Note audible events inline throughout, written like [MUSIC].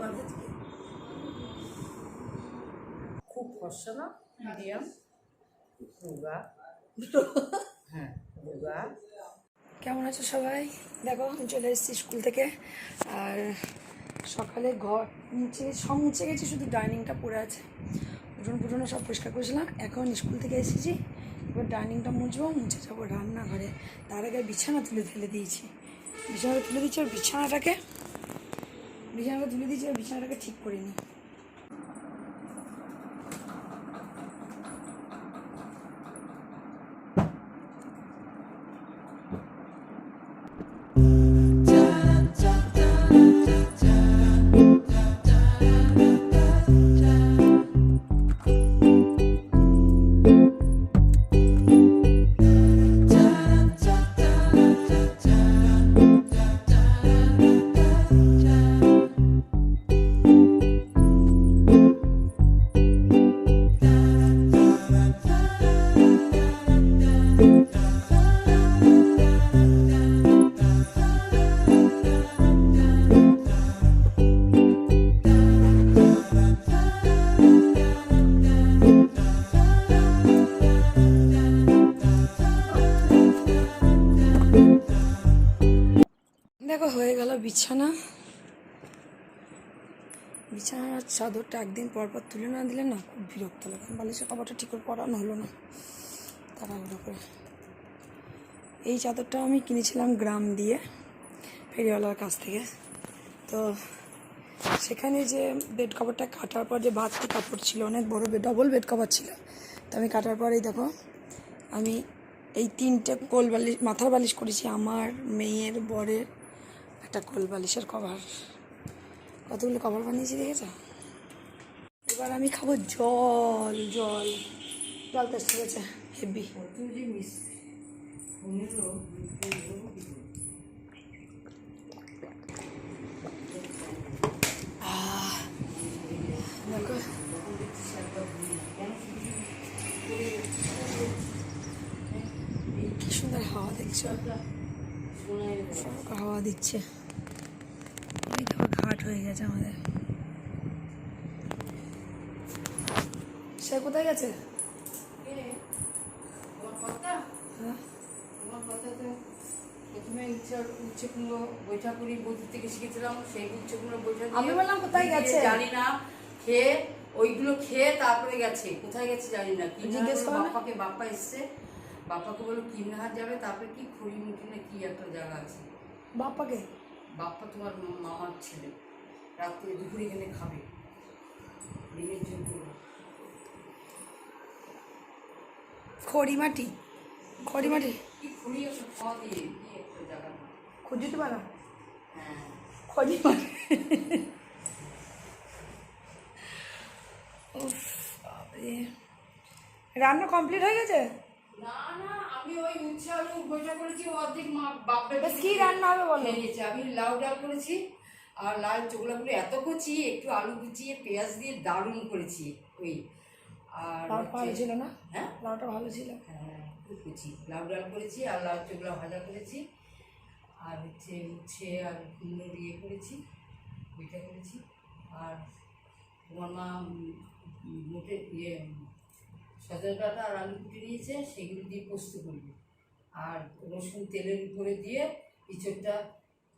দুবার খুব ফর্সা না? মিডিয়াম? রোগা হ্যাঁ। রোগা কেমন আছো সবাই? দেখো আমি চলে এসেছি স্কুল থেকে। আর সকালে ঘর মুছে সব মুছে গেছি শুধু ডাইনিংটা পড়ে আছে। উঠোন পুটনো সব পরিষ্কার করেছিলাম এখন স্কুল থেকে এসেছি। এবার ডাইনিংটা মুছবো মুছে যাব রান্নাঘরে। তার আগে বিছানা তুলে ফেলে দিয়েছি। বিছানা তুলে দিচ্ছি আর বিছানাটাকে বিছানাটা তুলে দিয়েছি বিছানাটাকে ঠিক করিনি চাদরটা একদিন পর পর তুলে না দিলে না, খুব বিরক্ত লাগে। বালিশের কভারটা ঠিক করে পরানো হলো না। তাড়াহুড়ো করে। এই চাদরটা আমি কিনেছিলাম গ্রাম দিয়ে, ফেরিওয়ালার কাছ থেকে। তো সেখানে যে বেড কভারটা কাটার পর যে বাড়তি কাপড় ছিল, অনেক বড় বেড ডবল বেড কভার ছিল। তো আমি কাটার পরেই দেখো, আমি এই তিনটে কোল বালিশ, মাথার বালিশ করেছি। আমার মেয়ের, বরের একটা কোল বালিশের কভার কতগুলো কভার বানিয়েছি দেখেছ? এবার আমি খাব জল জল। জল তো ঠিক আছে হেভি সুন্দর হাওয়া সরকার হাওয়া দিচ্ছে। ঘাট হয়ে গেছে আমাদের সে কোথায় গেছে তোমার কথা হ্যাঁ তোমার কথা তো প্রথমে ইচ্ছা উচ্চকুলো বৈঠা করি বৌদি থেকে শিখেছিলাম সেই উচ্চকুলো বৈঠা দিয়ে আমি বললাম কোথায় গেছে? জানি না খেয়ে ওইগুলো খেয়ে তারপরে গেছে। কোথায় গেছে জানি না। কি জিজ্ঞেস বাপ্পাকে বাপ্পা এসছে। বাপ্পাকে যাবে? তারপরে কি খড়িমুখি না কি একটা জায়গা আছে? বাপ্পাকে? বাপ্পা তোমার মামার ছেলে। রাত্রে দুপুরে এখানে খাবে। দিনের জন্য। খড়িমাটি খড়িমাটি। পারা হ্যাঁ খড়িমাটি। রান্না কমপ্লিট হয়ে গেছে? না না আমি ওই উচ্ছে আলু ভোজা করেছি অর্ধেক মা কি রান্না হবে বলো? নিয়েছে। আমি লাউ ডাল করেছি আর লাল চোখলাগুলো এত কুচি একটু আলু কুচিয়ে পেঁয়াজ দিয়ে দারুণ করেছি। ওই আর লাউটা ভালো ছিল না? হ্যাঁ? লাউটা ভালো ছিল? হ্যাঁ খুব কুচি লাউ ডাল করেছি আর লাউ চোখলা ভাজা করেছি। আর হচ্ছে উচ্ছে আর কুমড়ো দিয়ে করেছি ওইটা করেছি। আর তোমার মা মোটে ইয়ে সজনে ডাঁটা আর আলু কুটে নিয়েছে সেগুলো দিয়ে পোস্ত করবে। আর রসুন তেলের উপরে দিয়ে ইঁচড়টা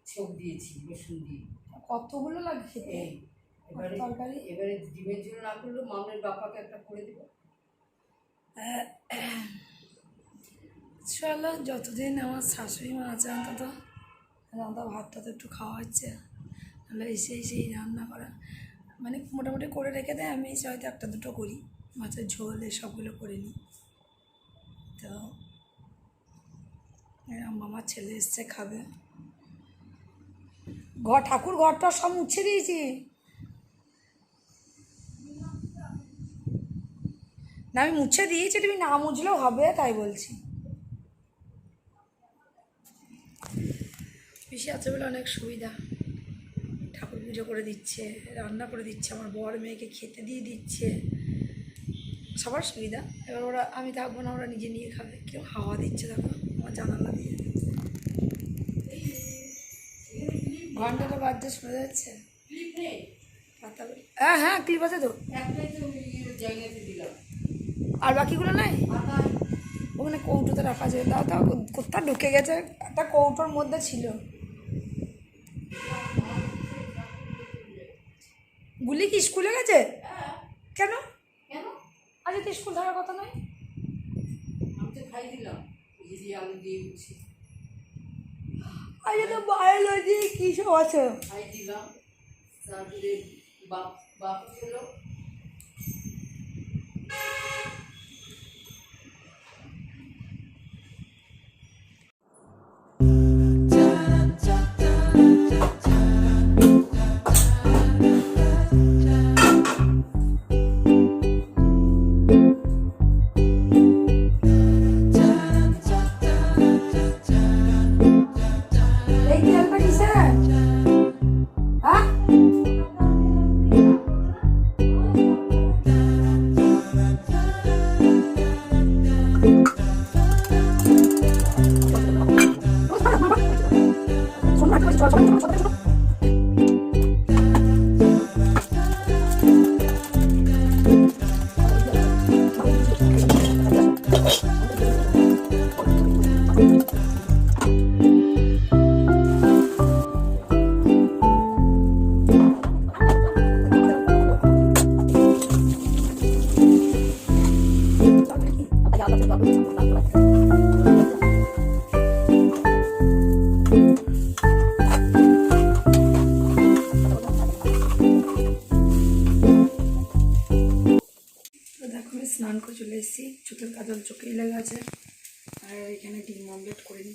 ছোপ দিয়েছি রসুন দিয়ে। কতগুলো লাগে খেতে? এই এবারে তরকারি? এবারে ডিমের ঝোল না করলেও মামের বাপাকে একটা করে দেবো। চলো যতদিন আমার শাশুড়ি মা আছে অন্তত রান্না ভাতটা তো একটু খাওয়া হচ্ছে। নাহলে এসে এসেই রান্না করা। মানে মোটামুটি করে রেখে দেয় আমি এসে হয়তো একটা দুটো করি। মাছের ঝোল এসবগুলো করে নিই। তো এরম আমার ছেলে এসছে খাবে। ঘর ঠাকুর ঘরটা সব মুছে দিয়েছি। না আমি মুছে দিয়েছি তুমি না মুছলেও হবে তাই বলছি। পিসি আছে বলে অনেক সুবিধা। ঠাকুর পুজো করে দিচ্ছে রান্না করে দিচ্ছে আমার বর মেয়েকে খেতে দিয়ে দিচ্ছে। সবার সুবিধা। এবার ওরা আমি থাকব না ওরা নিজে নিয়ে খাবে। কেউ হাওয়া দিচ্ছে দেখো আমার জানালা দিয়ে। ঘন্টাটা বাজছে শোনা যাচ্ছে? হ্যাঁ হ্যাঁ ক্লিপ আছে তো। দিলাম। আর বাকিগুলো নাই? ওখানে কৌটোতে রাখা আছে। দাও দাও কোথায় ঢুকে গেছে? একটা কৌটোর মধ্যে ছিল। গুলি কি স্কুলে গেছে? কেন? কেন? আজ তো স্কুল ধরার কথা নয়। আমি তো খাই দিলাম। আজ তো বায়োলজি কি সব আছে? খাই দিলাম। তারপরে বাপ বাপ ছিল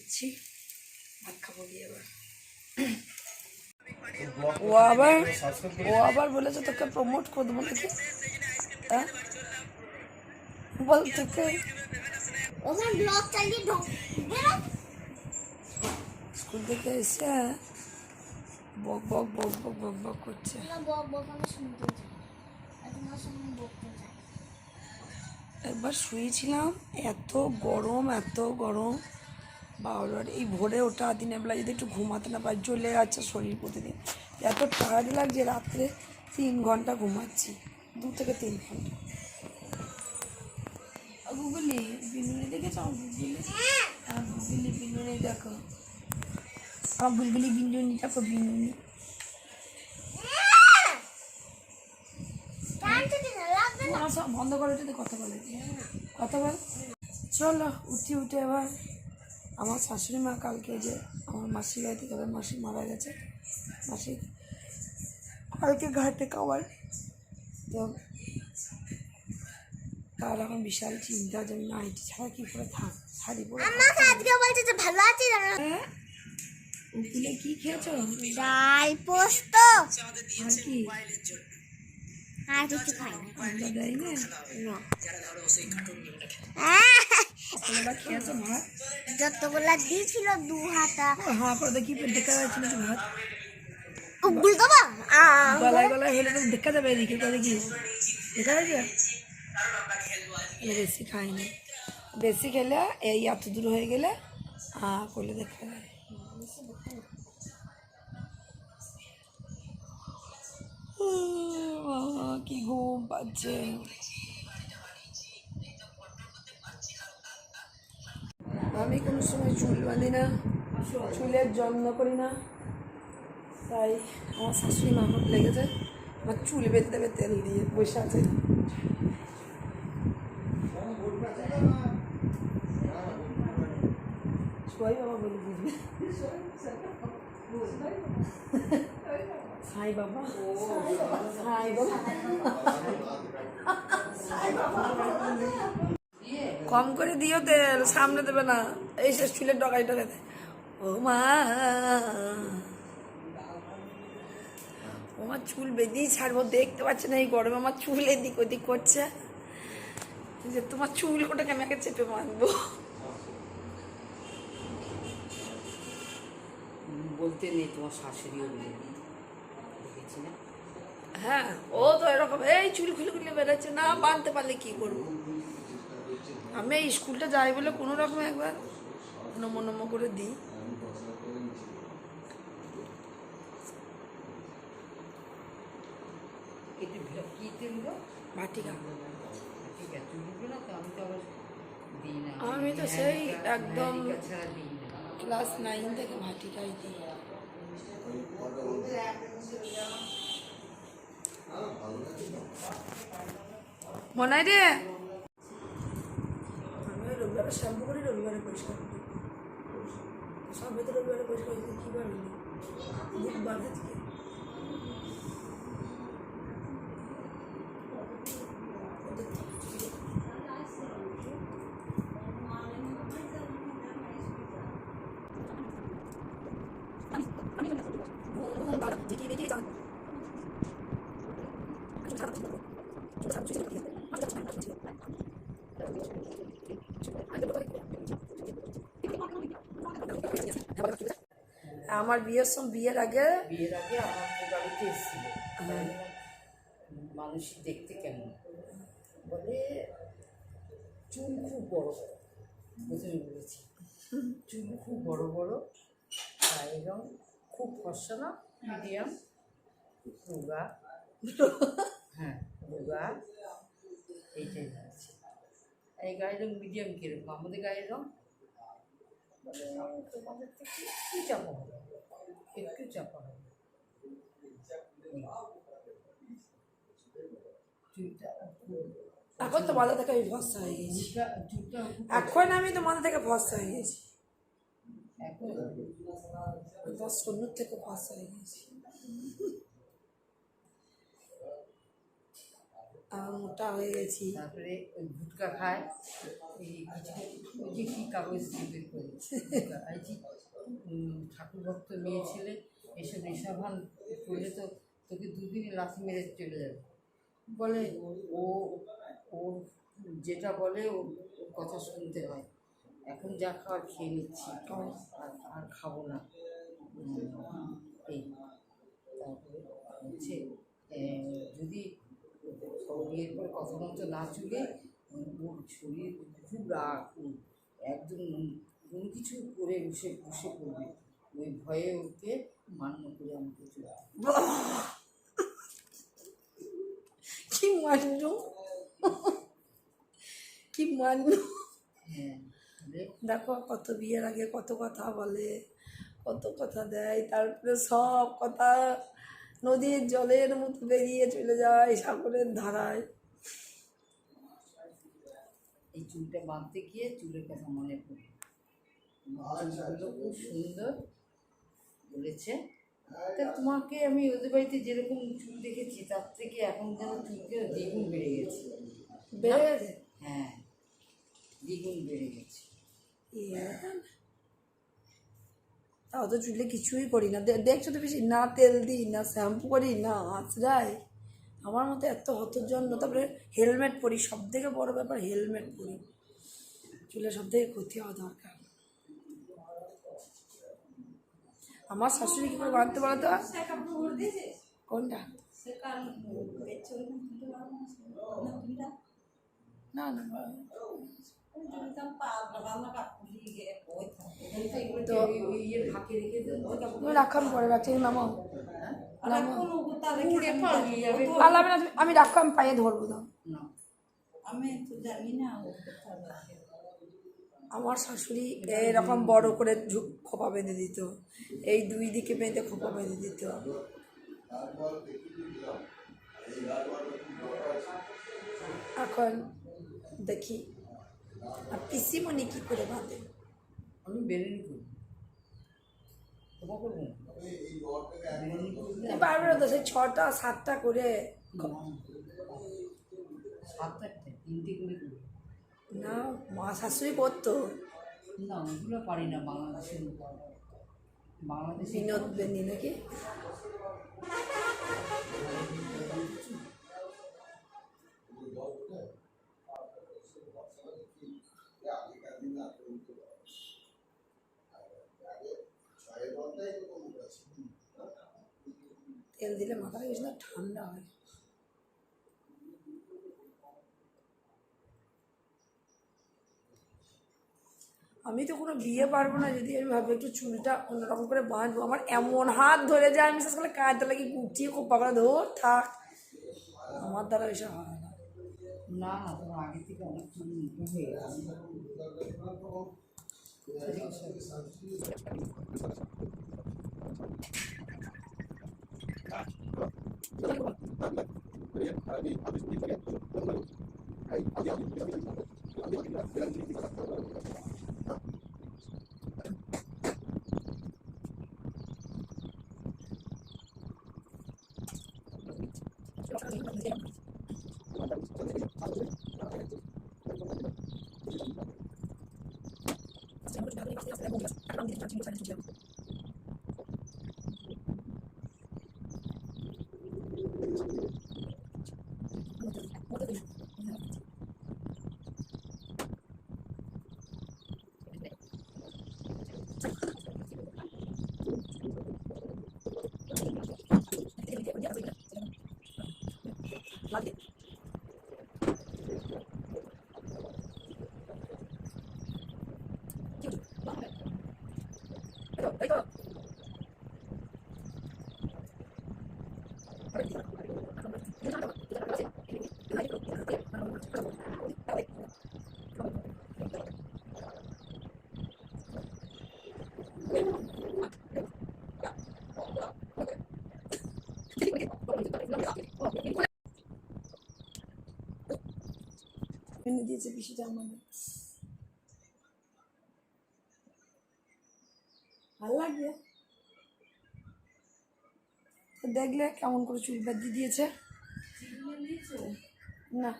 নিচ্ছি ভাত খাব গিয়ে এবার। ও আবার ও আবার বলেছে তোকে প্রমোট করে দেবো নাকি? হ্যাঁ? বল তোকে। ওখানে ব্লগ চালিয়ে স্কুল থেকে এসে বক বক বক বক বক বক করছে। না বক চাই। একবার শুয়েছিলাম এত গরম এত গরম। বাবার এই ভোরে ওঠা দিনের বেলা যদি একটু ঘুমাতে না পারি, জ্বলে যাচ্ছে শরীর প্রতিদিন। এত টায়ার্ড লাগছে রাত্রে তিন ঘণ্টা ঘুমাচ্ছি, দু থেকে তিন ঘণ্টা। গুগলি বিনুনি দেখেছ? গুগলি? গুগলি বিনুনি দেখো। আমার গুলগুলি বিনুনি, দেখো বিনুনি। বন্ধ করে কথা বলে। কথা বল। চলো, উঠি, উঠে এবার। আমার শাশুড়ি মা কালকে যে আমার মাসির বাড়িতে যাবে মাসি মারা গেছে। মাসি কালকে ঘাটে খাবার। তো তার এখন বিশাল চিন্তা যে আমি নাইটি ছাড়া কী করে থাক শাড়ি পরে আমাকে আজকে বলছে যে ভালো আছি জানো? হ্যাঁ? কি খেয়েছো? ডাল পোস্ত। আর কি? আর কিছু খাই না। না খেয়েছো ভাত? যতগুলা দিয়েছিল দু হাতা হাঁ করে দেখি দেখা যাচ্ছে নাকি ভাত? উগুল দেবো গলায় গলায় হলে তো দেখা যাবে এদিকে দেখি। দেখা যাচ্ছে বেশি খাইনি বেশি খেলে এই এত দূর হয়ে গেলে করলে দেখা যায়। কি ঘুম পাচ্ছে। আমি কোনো সময় চুল বাঁধি না চুলের যত্ন করি না। তাই আমার শাশুড়ি মা আমার লেগেছে আমার চুল বেঁধে দেবে তেল দিয়ে বসে আছে। সবাই বাবা বলে বুঝবে। সাই বাবা। সাই বাবা। কম করে দিও তেল সামনে দেবে না। এই সে চুলের ডগাই ডগাই দেয়। ও মা। আমার চুল বেঁধেই ছাড়বো দেখতে পাচ্ছে না এই গরমে। আমার চুল এদিক ওদিক করছে। যে তোমার চুল কোটাকে আমি আগে চেপে মারবো বলতে নেই তোমার শাশুড়িও বলে দেখেছি না? হ্যাঁ ও তো এরকম এই চুল খুলে খুলে বেরোচ্ছে না বাঁধতে পারলে কি করব? আমি এই স্কুলটা যাই বলে কোনো রকম একবার নমো নমো করে দিই। আমি তো তো সেই একদম- না। ক্লাস নাইন থেকে ভাটিকাই দিই। মনে হয় রে? রবিবারে শ্যাম্পু করি রবিবারে পরিষ্কার করি সব ভেতরে রবিবারে পরিষ্কার করি কী বার হলো বুধবার থেকে আমার বিয়ের সময় বিয়ের আগে বিয়ের আগে আমার বাড়িতে এসেছিল। মানুষই দেখতে কেমন? বলে চুল খুব বড় বড়। প্রথমে বলেছি। চুল খুব বড় বড় গায়ের রং খুব ফর্সা না? মিডিয়াম। রোগা। হ্যাঁ রোগা। এইটাই আছে এই গায়ের রং মিডিয়াম কীরকম? আমাদের গায়ের রং? তোমাদের থেকে একটু চাপা হবে একটু চাপা হবে। এখন তো মাথা থেকে আমি ভরসা হয়ে গেছি। এখন আমি তো মাথা থেকে ভরসা হয়ে গেছি। এখন দশ সন্ন্যর থেকে ভরসা হয়ে গেছি। মোটা হয়ে গেছি। তারপরে ওই গুটকা খায়। ওই যে কী কাগজ বের করে? এই ঠাকুর ভক্ত মেয়ে ছেলে এসব নেশাভান করলে তো তোকে দুদিনই লাথি মেরে চলে যাবে। বলে, ও ও যেটা বলে, ও কথা শুনতে হয়। এখন যা খাওয়ার খেয়ে নিচ্ছি। আর আর খাব না। এই। তারপরে হচ্ছে যদি বিয়ের পর কথা মতো না চলে ওর শরীর খুব রাগ একদম কোনো কিছু করে বসে বসে পড়বে। ওই ভয়ে ওকে মান্য করে আমাকে চলে। [LAUGHS] কি মান্য? [LAUGHS] কি মান্য? হ্যাঁ দেখো কত বিয়ের আগে কত কথা বলে কত কথা দেয় তারপরে সব কথা নদীর জলের মতো বেরিয়ে চলে যায় সাগরের ধারায়। এই চুলটা বাঁধতে গিয়ে চুলের কথা মনে পড়ে। চুলগুলো খুব সুন্দর বলেছে। তা তোমাকে আমি ওদের বাড়িতে যেরকম চুল দেখেছি তার থেকে এখন যেন চুলকে দ্বিগুণ বেড়ে গেছে। বেড়ে গেছে হ্যাঁ দ্বিগুণ বেড়ে গেছে। তাও তো চুলে কিছুই করি না। দেখছ তো বেশি, না তেল দিই, না শ্যাম্পু করি, না আঁচড়াই আমার মতো এত হতর জন্য তারপরে হেলমেট পরি সব থেকে বড়ো ব্যাপার হেলমেট পরি। চুলে সব থেকে ক্ষতি হওয়া দরকার। আমার শাশুড়ি কী করে বাঁধতে পারো তো? কোনটা? না না। তো ওই ওই ইয়ের ফাঁকে রেখে দেবো তুমি রাখো আমি পরে পালাবে না আমি রাখো আমি পায়ে ধরবো না আমি তো জানি না আমার শাশুড়ি এরকম বড় করে ঝুঁক খোপা বেঁধে দিত। এই দুই দিকে বেঁধে খোপা বেঁধে দিত। এখন দেখি আর পিসিমণি কি করে বাঁধে? আমি করি তোমার করব না বেরেনি করলে পারবে তো সেই ছটা সাতটা করে না মা শাশুড়ি করতো না ওগুলো পারি না বাংলাদেশের বাংলাদেশে বিনোদ বেনি নাকি তেল দিলে মাথাটা না ঠান্ডা হয়। আমি তো কোনো বিয়ে পারব না যদি আমি ভাবি একটু চুলটা অন্যরকম করে বাঁধবো। আমার এমন হাত ধরে যায় আমি শেষ করে কাঁদতে লাগি গুটিয়ে খোপা করে ধর থাক। আমার দ্বারা এসব হয় না। না না তোমার আগে থেকে অনেক হয়ে গেছে। Kita এনে দিয়েছে পিসিটা আমাদের। ভালো লাগবে? দেখলে কেমন করে চুল বাঁধিয়ে দিয়েছে। না।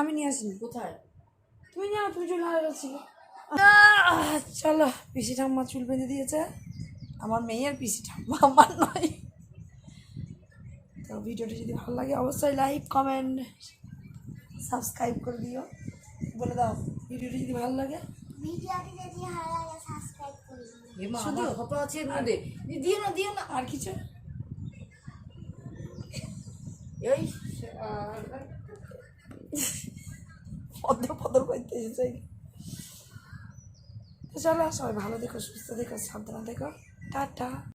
আমি নিয়ে আসিনি। কোথায়? তুমি জানো তুমি চলে আসছিলে চলো পিসি ঠাম্মা চুল বেঁধে দিয়েছে। আমার মেয়ের পিসি ঠাম্মা আমার নয়। তো ভিডিওটি যদি ভালো লাগে অবশ্যই লাইক কমেন্ট সাবস্ক্রাইব করে দিও। বলে দাও ভিডিওটি যদি ভালো লাগে। ভিডিওটি যদি ভালো লাগে সাবস্ক্রাইব করে দিন এমা ফটো আছে এর মধ্যে দিও না দিও না আর কিছু? এই পদ্র করতে এসেছে। চলো সবাই ভালো দেখো সুস্থ দেখো সাবধানে দেখো টাটা।